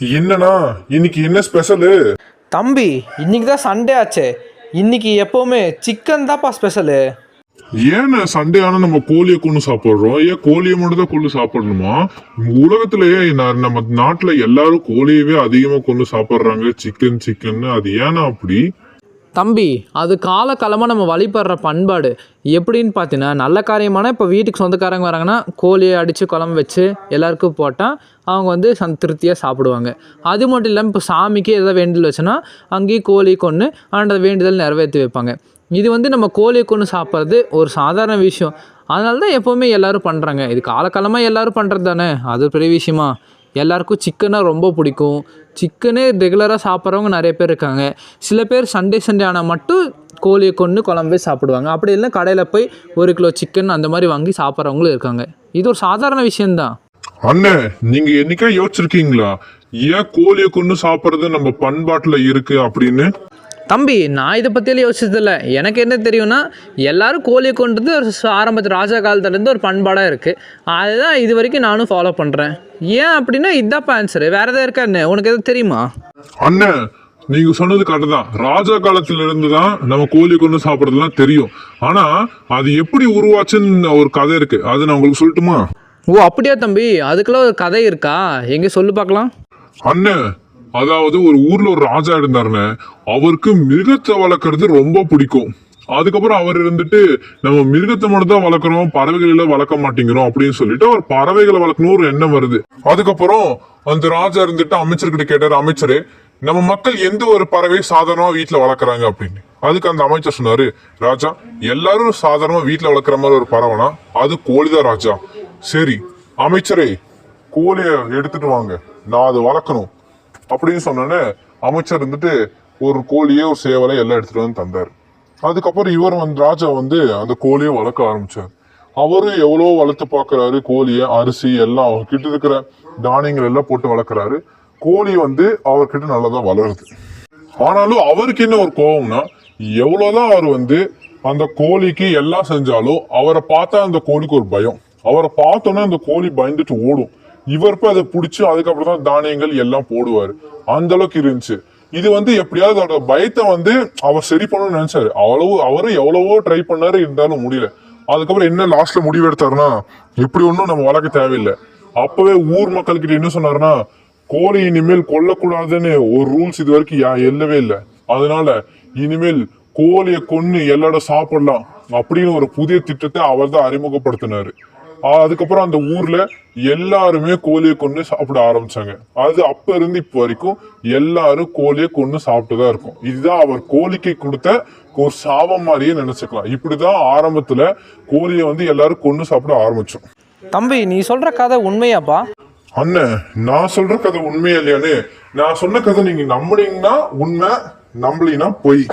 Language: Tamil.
என்னண்ணா? இன்னைக்கு என்ன ஸ்பெஷலு தம்பி இன்னைக்கு தான் சண்டே ஆச்சே. இன்னைக்கு எப்போவுமே சிக்கன் தான்ப்பா ஸ்பெஷலு ஏன்னு சண்டே ஆனா நம்ம கோழியை கொண்டு சாப்பிடுறோம். ஏன் கோழியை மட்டும் தான் கொண்டு சாப்பிடணுமா? உலகத்திலேயே நம்ம நாட்டுல எல்லாரும் கோழியவே அதிகமா கொண்டு சாப்பிடுறாங்க. சிக்கன் சிக்கன் அது ஏன்னா அப்படி? தம்பி அது காலகாலமாக நம்ம வழிபடுற பண்பாடு. எப்படின்னு பார்த்தீங்கன்னா நல்ல காரியமான இப்போ வீட்டுக்கு சொந்தக்காரங்க வராங்கன்னா கோழியை அடித்து குழம்பு வச்சு எல்லாருக்கும் போட்டால் அவங்க வந்து சந் திருப்தியாக சாப்பிடுவாங்க. அது மட்டும் இல்லாமல் இப்போ சாமிக்கு எதாவது வேண்டுதல் வச்சுன்னா அங்கேயும் கோழி கொன்று அந்த வேண்டுதல் நிறைவேற்றி வைப்பாங்க. இது வந்து நம்ம கோழியை கொண்டு சாப்பிட்றது ஒரு சாதாரண விஷயம். அதனால தான் எப்போவுமே எல்லோரும் பண்ணுறாங்க இது காலகாலமாக எல்லாரும் பண்ணுறது தானே அது பெரிய விஷயமா. எல்லாருக்கும் சிக்கனாக ரொம்ப பிடிக்கும். சிக்கனே ரெகுலராக சாப்பிட்றவங்க நிறைய பேர் இருக்காங்க. சில பேர் சண்டே சண்டே ஆனால் மட்டும் கோழியை கொண்டு குழம்பே சாப்பிடுவாங்க. அப்படி இல்லை கடையில் போய் ஒரு கிலோ சிக்கன் அந்த மாதிரி வாங்கி சாப்பிட்றவங்களும் இருக்காங்க. இது ஒரு சாதாரண விஷயம்தான். அண்ணே நீங்க என்னைக்கா யோசிச்சிருக்கீங்களா? ஏன் கோழியை கொண்டு சாப்பிடுறது நம்ம பண்பாட்டுல இருக்கு அப்படின்னு? தம்பி நான் இதை பற்றியெல்லாம் யோசிச்சதில்ல. எனக்கு என்ன தெரியும்னா எல்லாரும் கோழியை கொண்டது ஒரு ஆரம்பத்து ராஜா காலத்துலேருந்து ஒரு பண்பாடாக இருக்குது அதுதான் இது வரைக்கும் நானும் ஃபாலோ பண்ணுறேன் ஏன் அப்படின்னா இதான்ப்பா ஆன்சரு வேறு எதாவது இருக்கா என்ன? உனக்கு எதாவது தெரியுமா? அண்ணே நீங்க சொன்னது கரெக்ட் தான். ராஜா காலத்துல இருந்து தான் நம்ம கோழி கொண்டு சாப்பிடுறதுலாம் தெரியும். ஆனா அது எப்படி உருவாச்சுன்னு ஒரு கதை இருக்கு. அது நான் உங்களுக்கு சொல்லட்டுமா? ஓ அப்படியா தம்பி? அதுக்கெல்லாம் ஒரு கதை இருக்கா? எங்கே சொல்லு பார்க்கலாம். அண்ணன் அதாவது ஒரு ஊர்ல ஒரு ராஜா இருந்தாருன்னு அவருக்கு மிருகத்தை வளர்க்கறது ரொம்ப பிடிக்கும். அதுக்கப்புறம் அவர் இருந்துட்டு நம்ம மிருகத்தை மட்டும் தான் வளர்க்குறோம் பறவைகள் எல்லாம் வளர்க்க மாட்டேங்கிறோம் அப்படின்னு சொல்லிட்டு அவர் பறவைகளை வளர்க்கணும் ஒரு எண்ணம் வருது. அதுக்கப்புறம் அந்த ராஜா இருந்துட்டு அமைச்சர்கிட்ட கேட்டார் அமைச்சரே நம்ம மக்கள் எந்த ஒரு பறவை சாதாரணமா வீட்டுல வளர்க்குறாங்க? அப்படின்னு. அதுக்கு அந்த அமைச்சர் சொன்னாரு ராஜா எல்லாரும் சாதாரணமா வீட்டுல வளர்க்குற மாதிரி ஒரு பறவைனா அது கோழிதான் ராஜா. சரி அமைச்சரே கோழிய எடுத்துட்டு வாங்க. நான் அதை வளர்க்கணும். அப்படின்னு சொன்னோன்னே அமைச்சர் இருந்துட்டு ஒரு கோழியே ஒரு சேவலை எல்லாம் எடுத்துகிட்டு வந்து தந்தார். அதுக்கப்புறம் இவர் வந்து ராஜா வந்து அந்த கோழியை வளர்க்க ஆரம்பித்தார் அவரும் எவ்வளோ வளர்த்து பார்க்கறாரு கோழியை அரிசி எல்லாம் அவர்கிட்ட இருக்கிற தானியங்கள் எல்லாம் போட்டு வளர்க்குறாரு. கோழி வந்து அவர்கிட்ட நல்லதாக வளருது. ஆனாலும் அவருக்கு என்ன ஒரு கோபம்னா எவ்வளோதான் அவர் வந்து அந்த கோழிக்கு எல்லாம் செஞ்சாலும் அவரை பார்த்தா அந்த கோழிக்கு ஒரு பயம். அவரை பார்த்தோன்னே அந்த கோழி பயந்துட்டு ஓடும். இவர் போய் அதை பிடிச்சி அதுக்கப்புறம் தான் தானியங்கள் எல்லாம் போடுவார். அந்த அளவுக்கு இருந்துச்சு. இது வந்து எப்படியாவது அதோட பயத்தை வந்து அவர் சரி பண்ணணும்னு நினைச்சாரு. அவ்வளவு அவரும் எவ்வளவோ ட்ரை பண்ணாரு இருந்தாலும் முடியல. அதுக்கப்புறம் என்ன லாஸ்ட்ல முடிவு எடுத்தாருன்னா இப்படி ஒன்றும் நம்ம வளர்க்க தேவையில்லை. அப்பவே ஊர் மக்கள்கிட்ட என்ன சொன்னாருன்னா கோழி இனிமேல் கொல்லக்கூடாதுன்னு ஒரு ரூல்ஸ் இது வரைக்கும் யா- இல்லவே இல்லை. அதனால இனிமேல் கோழியை கொன்று எல்லாரும் சாப்பிடலாம். அப்படின்னு ஒரு புதிய திட்டத்தை அவர் தான் அறிமுகப்படுத்தினாரு. அதுக்கப்புறம் அந்த ஊர்ல எல்லாருமே கோழியை கொண்டு சாப்பிட ஆரம்பிச்சாங்க. அது அப்ப இருந்து இப்போ வரைக்கும் எல்லாரும் கோழியை கொண்டு சாப்பிட்டு தான் இருக்கும். இதுதான் அவர் கோழிக்கு கொடுத்த ஒரு சாபம் மாதிரியே நினைச்சுக்கலாம். இப்படிதான் ஆரம்பத்துல கோழியை வந்து எல்லாரும் கொண்டு சாப்பிட ஆரம்பிச்சோம். தம்பி நீ சொல்கிற கதை உண்மையாப்பா? அண்ணன் நான் சொல்ற கதை உண்மையா இல்லையான்னு நான் சொன்ன கதை நீங்க நம்புனீங்கன்னா உண்மை நம்பலீங்கன்னா பொய்.